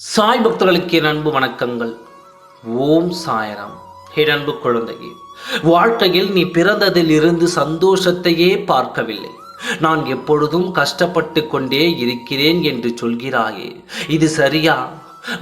சாய் பக்தர்களுக்கு என் அன்பு வணக்கங்கள். ஓம் சாயராம். என் அன்பு குழந்தையே வாழ்க்கையில் நீ பிறந்ததில் இருந்து சந்தோஷத்தையே பார்க்கவில்லை. நான் எப்பொழுதும் கஷ்டப்பட்டு கொண்டே இருக்கிறேன் என்று சொல்கிறாயே இது சரியா?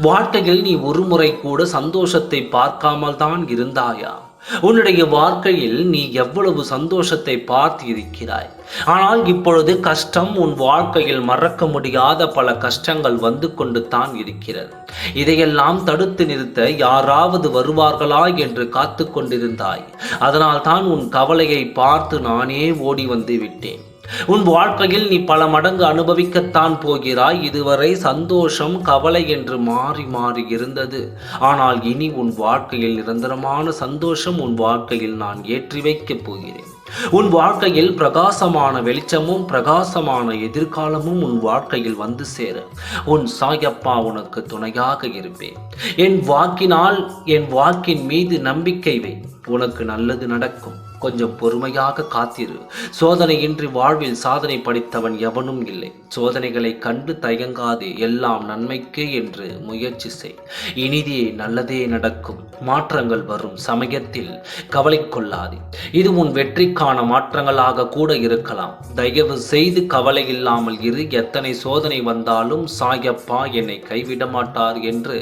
வாழ்க்கையில் நீ ஒரு முறை கூட சந்தோஷத்தை பார்க்காமல் தான் இருந்தாயா? உன்னுடைய வாழ்க்கையில் நீ எவ்வளவு சந்தோஷத்தை பார்த்து இருக்கிறாய் ஆனால் இப்பொழுது கஷ்டம் உன் வாழ்க்கையில் மறக்க முடியாத பல கஷ்டங்கள் வந்து கொண்டு தான் இருக்கிறது. இதையெல்லாம் தடுத்து நிறுத்த யாராவது வருவார்களா என்று காத்து கொண்டிருந்தாய். அதனால் தான் உன் கவலையை பார்த்து நானே ஓடி வந்து விட்டேன். உன் வாழ்க்கையில் நீ பல மடங்கு அனுபவிக்கத்தான் போகிறாய். இதுவரை சந்தோஷம் கவலை என்று மாறி மாறி இருந்தது. ஆனால் இனி உன் வாழ்க்கையில் நிரந்தரமான சந்தோஷம் உன் வாழ்க்கையில் நான் ஏற்றி வைக்கப் போகிறேன். உன் வாழ்க்கையில் பிரகாசமான வெளிச்சமும் பிரகாசமான எதிர்காலமும் உன் வாழ்க்கையில் வந்து சேர. உன் சாயப்பா உனக்கு துணையாக இருப்பேன். என் வாக்கினால் என் வாக்கின் மீது நம்பிக்கை வை. உனக்கு நல்லது நடக்கும். கொஞ்சம் பொறுமையாக காத்திரு. சோதனையின்றி வாழ்வில் சாதனை படித்தவன் எவனும் இல்லை. சோதனைகளை கண்டு தயங்காதே எல்லாம் நன்மைக்கு என்று முயற்சி செய். இனிதே நல்லதே நடக்கும். மாற்றங்கள் வரும் சமயத்தில் கவலை கொள்ளாதே. இது உன் வெற்றிக்கான மாற்றங்களாக கூட இருக்கலாம். தயவு செய்து கவலை இல்லாமல் இரு. எத்தனை சோதனை வந்தாலும் சாயப்பா என்னை கைவிட மாட்டார் என்று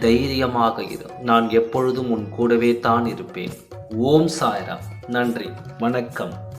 தைரியமாக இரு. நான் எப்பொழுதும் உன் கூடவே தான் இருப்பேன். ஓம் சாய்ராம். நன்றி. வணக்கம்.